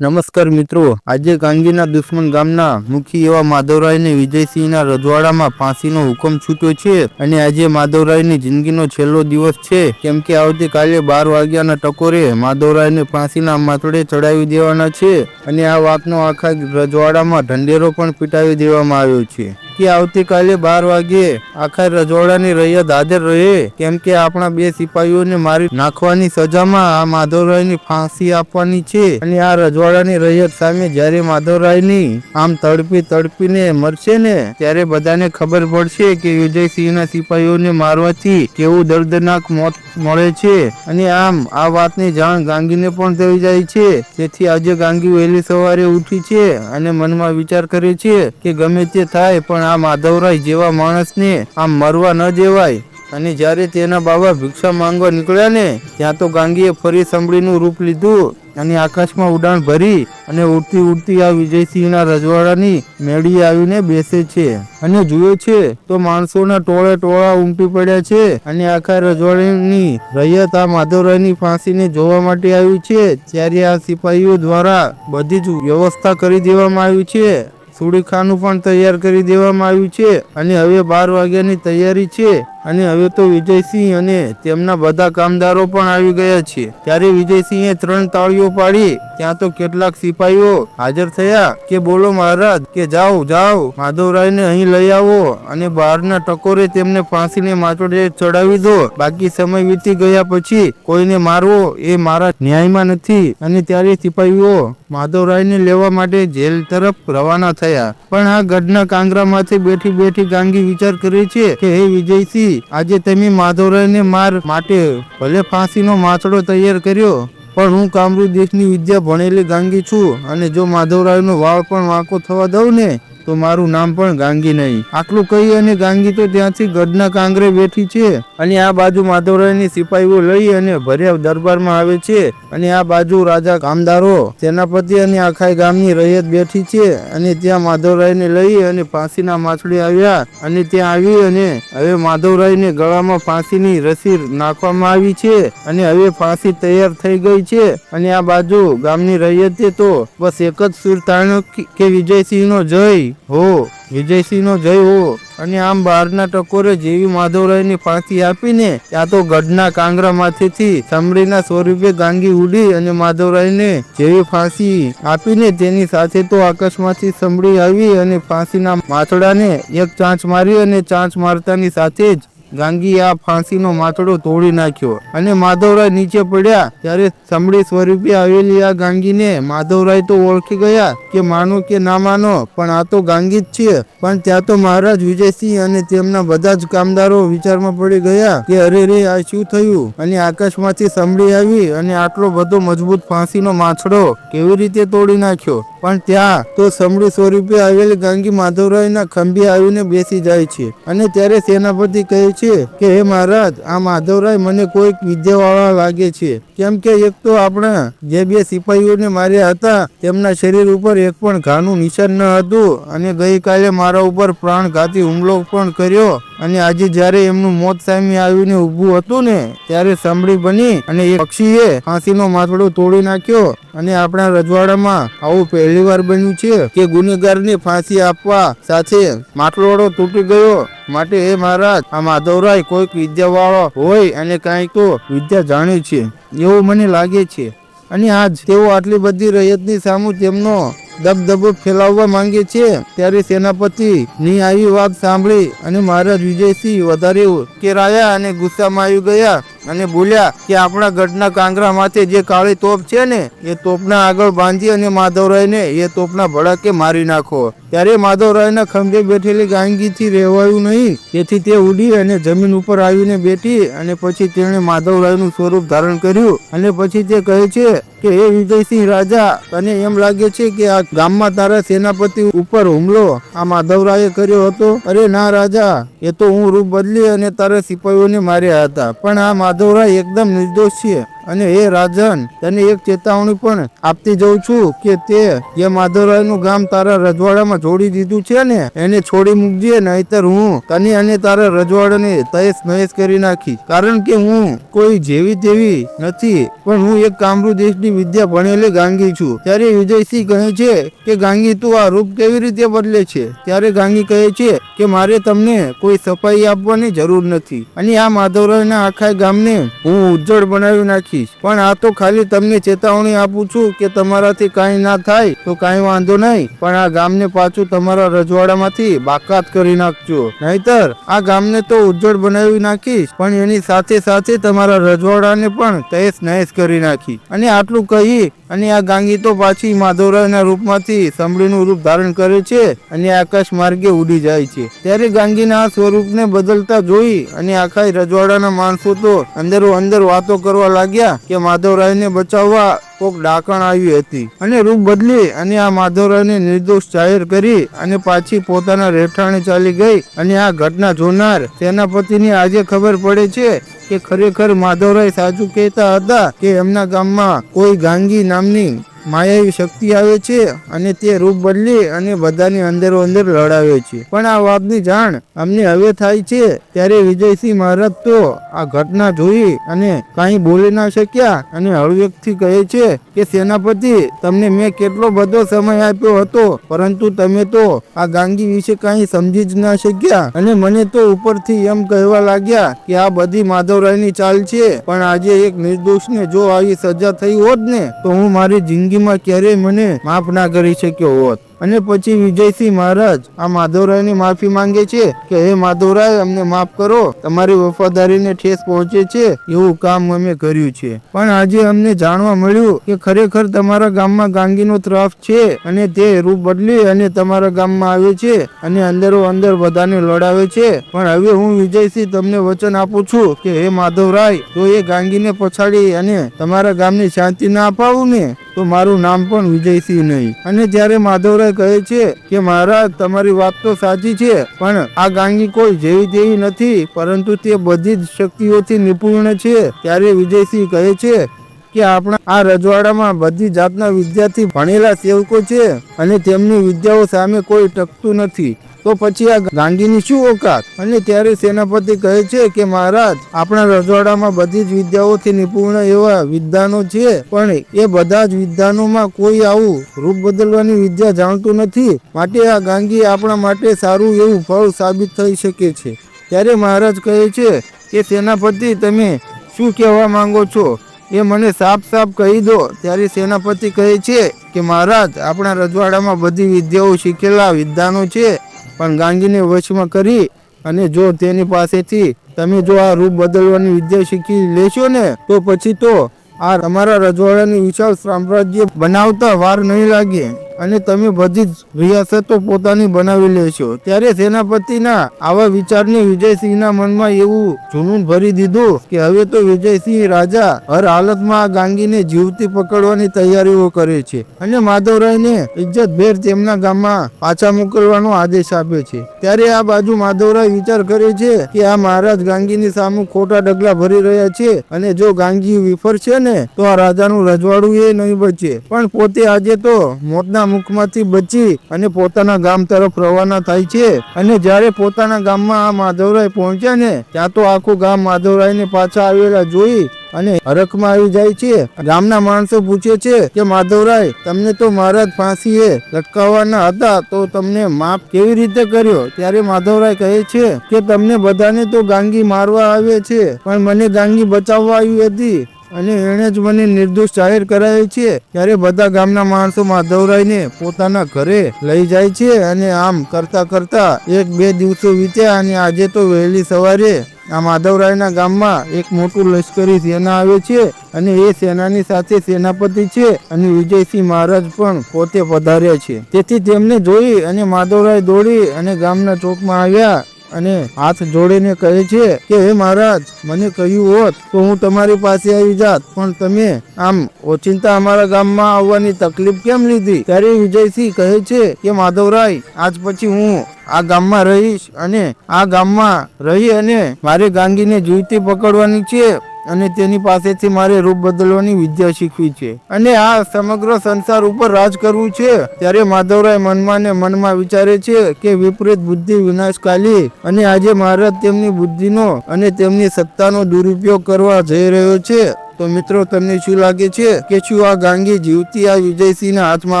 નમસ્કાર મિત્રો. આજે ગાંધીના દુશ્મન ગામના મુખી એવા માધવરાયને વિજયસિંહના રજવાડામાં ફાંસીનો હુકમ છૂટ્યો છે અને આજે માધવરાયની જિંદગીનો છેલ્લો દિવસ છે. કેમ કે આવતીકાલે બાર વાગ્યાના ટકોરે માધવરાયને ફાંસીના માથડે ચડાવી દેવાના છે અને આ વાતનો આખા રજવાડામાં ઢંઢેરો પણ પીટાવી દેવામાં આવ્યો છે. કે આવતીકાલે બાર વાગ્યે આખા રજવાડાની રૈયત હાજર રહે. કેમ કે આપણા બે સિપાહીઓને મારી નાખવાની સજામાં આ માધવરાયની ફાંસી આપવાની છે. અને આ રજવાડાની રૈયત સામે જ્યારે માધવરાયની આમ તડપી તડપીને મરશે ને, ત્યારે બધાને ખબર પડશે કે વિજયસિંહના સિપાહીઓને મારવાથી કેવું દર્દનાક મોત મળે છે. અને આમ આ વાતની જાણ ગાંગીને પણ થઈ જાય છે. તેથી આજે ગાંગી વહેલી સવારે ઉઠી છે અને મનમાં વિચાર કરે છે કે ગમે તે થાય પણ આ માધવરાય જેવા માણસને આમ મરવા ન દેવાય. અને જ્યારે તેના બાબા ભિક્ષા માંગવા નીકળ્યા ને, ત્યાં તો ગાંગીએ ફરી સંભળીનું રૂપ લીધું અને આકાશમાં ઉડાણ ભરી અને ઉડતી ઉડતી આ વિજયસિંહના રજવાડાની મેળી આવીને બેસે છે. અને જુએ છે તો માણસોના ટોળે ટોળા ઉમટી પડ્યા છે અને આખા રજવાડાની રૈયત આ માધવરાયની ફાંસીને જોવા માટે આવી છે, ત્યારે આ સિપાહીઓ દ્વારા બધી જ વ્યવસ્થા કરી દેવામાં આવી છે. સુડીખાનું પણ તૈયાર કરી દેવામાં આવ્યું છે અને હવે બાર વાગ્યાની તૈયારી છે. અને હવે તો વિજયસિંહ અને તેમના બધા કામદારો પણ આવી ગયા છે. ત્યારે વિજયસિંહે ત્રણ તાળીઓ પાડી, ત્યાં તો કેટલાક સિપાહીઓ હાજર થયા કે બોલો મહારાજ, કે જાઓ જાઓ, માધવરાયને અહીં લઈ આવો અને બહારના ટકોરે તેમને ફાંસીને માચોડે ચડાવી દો. બાકી સમય વીતી ગયા પછી કોઈને મારવો એ મારા ન્યાયમાં નથી. અને ત્યારે સિપાહીઓ માધવરાયને લેવા માટે જેલ તરફ રવાના થયા. પણ આ ગઢના કાંગરામાંથી બેઠી બેઠી ગાંગી વિચાર કરે છે કે, હે વિજયસિંહ આજે તમે માધવરાયને માર માટે ભલે ફાંસીનો માછડો તૈયાર કર્યો, પણ હું કામરૂ દેશની વિદ્યા ભણેલી ગાંગી છું અને જો માધવરાયનો વાળ પણ વાંકો થવા દઉં ને તો મારું નામ પણ ગાંગી નહીં. આટલું કહી અને ગાંગી તો ત્યાંથી ગઢના કાંગરે બેઠી છે. અને આ બાજુ માધવરાયની સિપાહીઓ લઈ અને ભર્યા દરબારમાં આવે છે. અને આ બાજુ રાજા કામદારો, સેનાપતિ અને આખા ગામની રૈયત બેઠી છે. અને ત્યાં માધવરાયને લઈ અને ફાંસીના માછડી આવ્યા. અને ત્યાં આવી અને હવે માધવરાયને ગળામાં ફાંસીની રસી નાખવામાં આવી છે. અને હવે ફાંસી તૈયાર થઈ ગઈ છે. અને આ બાજુ ગામની રૈયતે તો બસ એક જ સુર તાણ્યો કે- કે વિજયસિંહનો જય. હો, વિજયસિંહનો જય હો. અને આમ બહારના ટકોરે જેવી માધવરાયની ફાંસી આપીને ત્યાં તો ગઢના કાંગરામાંથી સમરીના સ્વરૂપે ગાંગી ઉડી અને માધવરાયને જેવી ફાંસી આપીને તેની સાથે તો આકાશમાંથી સમડી આવી અને ફાંસીના માથડાને એક ચાંચ મારી અને ચાંચ મારતાની સાથે જ ગાંગી આ ફાંસીનો માથડો તોડી નાખ્યો અને માધવરાય નીચે પડ્યા ત્યારે સમડી સ્વરૂપે આવેલી આ ગાંગીને માધવરાય તો ઓળખી ગયા કે માનો કે ના માનો, પણ આ તો ગાંગી જ છે. પણ ત્યાં તો મહારાજ વિજયસિંહ અને તેમના બધા જ કામદારો વિચારમાં પડી ગયા કે અરે રે, આ શું થયું? અને આકાશમાંથી સમડી આવી અને આટલો બધો મજબૂત ફાંસીનો માછડો કેવી રીતે તોડી નાખ્યો? પણ ત્યાં તો સમડી સ્વરૂપે આવેલી ગાંગી માધવરાયના ખંભે આવીને બેસી જાય છે અને ત્યારે સેનાપતિ કહે છે કે, હે મહારાજ, આ માધવરાય મને કોઈક વિદ્યાવાળા લાગે છે. કેમ કે એક તો આપણા જે બે સિપાહીઓને માર્યા હતા, તેમના શરીર ઉપર એક પણ ઘાનું નિશાન ન હતું અને ગઈકાલે મારા ઉપર પ્રાણઘાતી હુમલો પણ કર્યો અને આજે જ્યારે એમનું મોત સામે આવીને ઊભું હતું ને, ત્યારે સાંભળી બની અને એ પક્ષીએ ફાંસીનો માથડો તોડી નાખ્યો અને આપણા રજવાડામાં આવું પહેલીવાર બન્યું છે કે ગુનેગારને ફાંસી આપવા સાથે માટલોડો તૂટી ગયો માટે એ મહારાજ આ માધવરાય કોઈક વિદ્યાવાળો હોય અને કાંઈક વિદ્યા જાણે છે. એવું મને લાગે છે. અને આજ તેઓ આટલી બધી રૈયતની સામુ તેમનો દબદબો ફેલાવવા માંગે છે. ત્યારે સેનાપતિ ની આવી વાત સાંભળી અને મહારાજ વિજયસિંહ વધારે કેરાયા અને ગુસ્સામાં આવી ગયા અને બોલ્યા કે આપણા ગઢના કાંગરા માથે જે કાળી તોપ છે ને, એ તોપના આગળ બાંધી અને માધવરાયને એ તોપના ભડકે મારી નાખો. ત્યારે માધવરાયના ખંભે બેઠેલી ગાંગીથી રહેવાયું નહીં. તેથી તે ઉડી અને જમીન ઉપર આવીને બેઠી અને પછી તેણે માધવરાયનું સ્વરૂપ ધારણ કર્યું અને પછી તે કહે છે કે, હે વિજયસિંહ રાજા, તને એમ લાગે છે કે આ ગામમાં તારા સેનાપતિ ઉપર હુમલો. આ માધવરાયે કર્યો હતો. અરે ના રાજા, એ તો હું રૂપ બદલી અને તારા સિપાહીઓને માર્યા હતા. પણ આ માધવરાય એકદમ નિર્દોષ છે. અને એ રાજન, તને એક ચેતવણી પણ આપતી જઉં છું કે તે જે માધવરાયનું ગામ તારા રજવાડામાં જોડી દીધું છે ને, એને છોડી મૂકજે, નહીતર હું તને અને તારા રજવાડાને તહેસ નહેસ કરી નાખી કારણ કે હું કોઈ જેવી તેવી નથી, પણ હું એક કામરૂ દેશની વિદ્યા ભણેલી ગાંગી છું. ત્યારે વિજયસિંહ કહે છે કે, ગાંગી, તું આ રૂપ કેવી રીતે બદલે છે? ત્યારે ગાંગી કહે છે કે, મારે તમને કોઈ સફાઈ આપવાની જરૂર નથી. અને આ માધવરાયના આખા ગામને હું ઉજ્જળ બનાવી નાખીશ પણ આ તો ખાલી તમને ચેતવણી આપું છું કે તમારાથી કાંઈ ના થાય તો કાંઈ વાંધો નહીં. પણ આ ગામને પાછું તમારા રજવાડામાંથી બાકાત કરી નાખજો. નહીતર આ ગામને તો ઉજ્જવળ બનાવી નાખીશ. પણ એની સાથે સાથે તમારા રજવાડાને પણ તહેસ નહેસ કરી નાખી. અને આટલું કહી અને આ ગાંગી તો પાછી માધવરાયના રૂપમાંથી સંભળીનું રૂપ ધારણ કરે છે અને આકાશ માર્ગે ઉડી જાય છે. ત્યારે ગાંગીના આ સ્વરૂપને બદલતા જોઈ અને આખા રજવાડાના માણસો તો અંદરો અંદર વાતો કરવા લાગ્યા કે માધવરાયને બચાવવા કોક ડાકણ આવી હતી. અને રૂપ બદલી અને આ માધવરાયને નિર્દોષ જાહેર કરી અને પાછી પોતાના રહેઠાણે ચાલી ગઈ અને આ ઘટના જોનાર તેના પતિની આજે ખબર પડે છે કે ખરેખર માધવરાય સાચું કહેતા હતા કે એમના ગામમાં કોઈ ગાંગી નામની માયાવી શક્તિ આવે છે અને તે રૂપ બદલી અને બધાની અંદરો અંદર લડાવે છે. પણ આ વાતની જાણ અમને હવે થાય છે ત્યારે વિજયસિંહ મહારાજ તો આ ઘટના જોઈ અને કાંઈ બોલી ના શક્યા અને હળવેકથી કહે છે કે, સેનાપતિ, તમને મેં કેટલો બધો સમય આપ્યો હતો, પરંતુ તમે તો આ ગાંગી વિશે કાંઈ સમજી જ ના શક્યા. અને મને તો ઉપરથી એમ કહેવા લાગ્યા કે આ બધી માધવરાયની ચાલ છે, પણ આજે એક નિર્દોષને જો આવી સજા થઈ હોત ને, તો હું મારી જિંદગીમાં ક્યારેય મને માફ ના કરી શક્યો હોત. અને પછી વિજયસિંહ મહારાજ આ માધવરાયની માફી માંગે છે કે, હે માધવરાય, અમને માફ કરો. તમારી વફાદારીને ઠેસ પહોંચે છે. એવું કામ અમે કર્યું છે. પણ આજે અમને જાણવા મળ્યું કે, ખરેખર તમારા ગામમાં ગાંગીનો ત્રાફ છે અને તે રૂપ બદલી અને તમારા ગામમાં આવે છે અને અંદરો અંદર બધાને લડાવે છે. પણ હવે હું વિજયસિંહ તમને વચન આપું છું કે, હે માધવરાય તો એ ગાંગીને પછાડી અને તમારા ગામની શાંતિ ના અપાવું ને, તો મારું નામ પણ વિજયસિંહ નહીં. અને જ્યારે માધવરાય કહે છે કે મહારાજ, તમારી વાત તો સાચી છે, પણ આ ગાંગી કોઈ જેવી તેવી નથી, પરંતુ તે બધી જ શક્તિઓથી નિપુણ છે. ત્યારે વિજયસિંહ કહે છે કે આપણા આ રજવાડામાં બધી જાતના વિદ્યાર્થી ભણેલા સેવકો છે અને તેમની વિદ્યાઓ સામે કોઈ ટકતું નથી. તો પછી આ ગાંધીની શું ઓકાત? અને ત્યારે સેનાપતિ કહે છે કે, મહારાજ, આપણા રજવાડામાં બધી જ વિદ્યાઓથી નિપુણ એવા વિદ્વાનો છે, પણ એ બધા જ વિદ્વાનોમાં કોઈ આવું રૂપ બદલવાની વિદ્યા જાણતું નથી. માટે આ ગાંગી આપણા માટે સારું એવું ફળ સાબિત થઈ શકે છે. ત્યારે મહારાજ કહે છે કે, સેનાપતિ, તમે શું કહેવા માંગો છો? એ મને સાફ સાફ કહી દો. ત્યારે સેનાપતિ કહે છે કે, મહારાજ, આપણા રજવાડામાં બધી વિદ્યાઓ શીખેલા વિદ્વાનો છે પણ ગાંધીને વશમાં કરી અને જો તેની પાસેથી તમે જો આ રૂપ બદલવાની વિદ્યા શીખી લેશો ને, તો પછી તો આ તમારા રજવાડાની વિશાળ સામ્રાજ્ય બનાવતા વાર નહીં લાગે. અને તમે બધી જ રિયાસતો પોતાની બનાવી લેશો ત્યારે સેનાપતિના આવા વિચારને વિજયસિંહના મનમાં એવું જુનૂન ભરી દીધું કે હવે તો વિજયસિંહ રાજા હર હાલતમાં આ ગાંગીને જીવતી પકડવાની તૈયારીઓ કરે છે અને માધવરાયને ઇજ્જતભેર તેમના ગામમાં પાછા મોકલવાનો આદેશ આપે છે. ત્યારે આ બાજુ માધવરાય વિચાર કરે છે કે આ મહારાજ ગાંગીની સામે ખોટા ડગલા ભરી રહ્યા છે અને જો ગાંગી વિફરશે ને, તો આ રાજાનું રજવાડું એ નહીં બચે. પણ પોતે આજે તો મોતના મુખમાંથી બચી અને પોતાના ગામ તરફ રવાના થાય છે. અને જ્યારે પોતાના ગામમાં આ માધવરાય પહોંચ્યા ને, ત્યાં તો આખું ગામ માધવરાયને પાછા આવેલા જોઈ અને હરખમાં આવી જાય છે. ગામના માણસો પૂછે છે કે, માધવરાય, તમને તો મહારાજ ફાંસીએ લટકાવવાના હતા, તો તમને માફ કેવી રીતે કર્યો? ત્યારે માધવરાય કહે છે કે, તમને બધાને તો ગાંગી મારવા આવે છે, પણ મને ગાંગી બચાવવા આવી હતી. અને એણે જ મને નિર્દોષ જાહેર કરાયો છે ત્યારે બધા ગામના માણસો માધવરાયને પોતાના ઘરે લઈ જાય છે અને આમ કરતા કરતા એક બે દિવસો વીત્યા અને આજે તો વહેલી સવારે આ માધવરાયના ગામમાં એક મોટું લશ્કરી સેના આવે છે અને એ સેનાની સાથે સેનાપતિ છે અને વિજયસિંહ મહારાજ પણ પોતે પધાર્યા છે. તેથી તેમને જોઈ અને માધવરાય દોડી અને ગામના ચોકમાં આવ્યા અને હાથ જોડીને કહે છે કે, હે મહારાજ, મને કહ્યું હોત તો હું તમારી પાસે આવી જાત, પણ તમે આમ ઓચિંતા અમારા ગામમાં આવવાની તકલીફ કેમ લીધી? ત્યારે વિજયસિંહ કહે છે કે, માધવરાય, આજ પછી હું આ ગામમાં રહીશ અને આ ગામમાં રહી અને મારે ગાંગીને જીવતી પકડવાની છે. અને તેની પાસેથી મારે રૂપ બદલવાની વિદ્યા શીખવી છે. અને આ સમગ્ર સંસાર ઉપર રાજ કરવું છે. ત્યારે માધવરાય મનમાં ને મનમાં વિચારે છે કે વિપરીત બુદ્ધિ વિનાશકાલી અને આજે મહારાજ તેમની બુદ્ધિનો અને તેમની સત્તાનો દુરુપયોગ કરવા જઈ રહ્યો છે. તો મિત્રો, તમને શું લાગે છે કે શું આ ગાંગી જીવતી આ વિજયસિંહના હાથમાં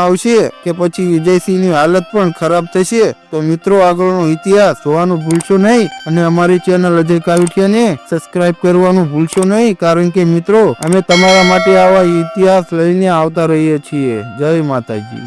આવશે કે પછી વિજયસિંહની હાલત પણ ખરાબ થશે? તો મિત્રો, આગળનો ઇતિહાસ જોવાનું ભૂલશો નહીં અને અમારી ચેનલ અજય કાવિઠિયાને સબસ્ક્રાઇબ કરવાનું ભૂલશો નહીં, કારણ કે મિત્રો, અમે તમારા માટે આવા ઇતિહાસ લઈને આવતા રહીએ છીએ. જય માતાજી.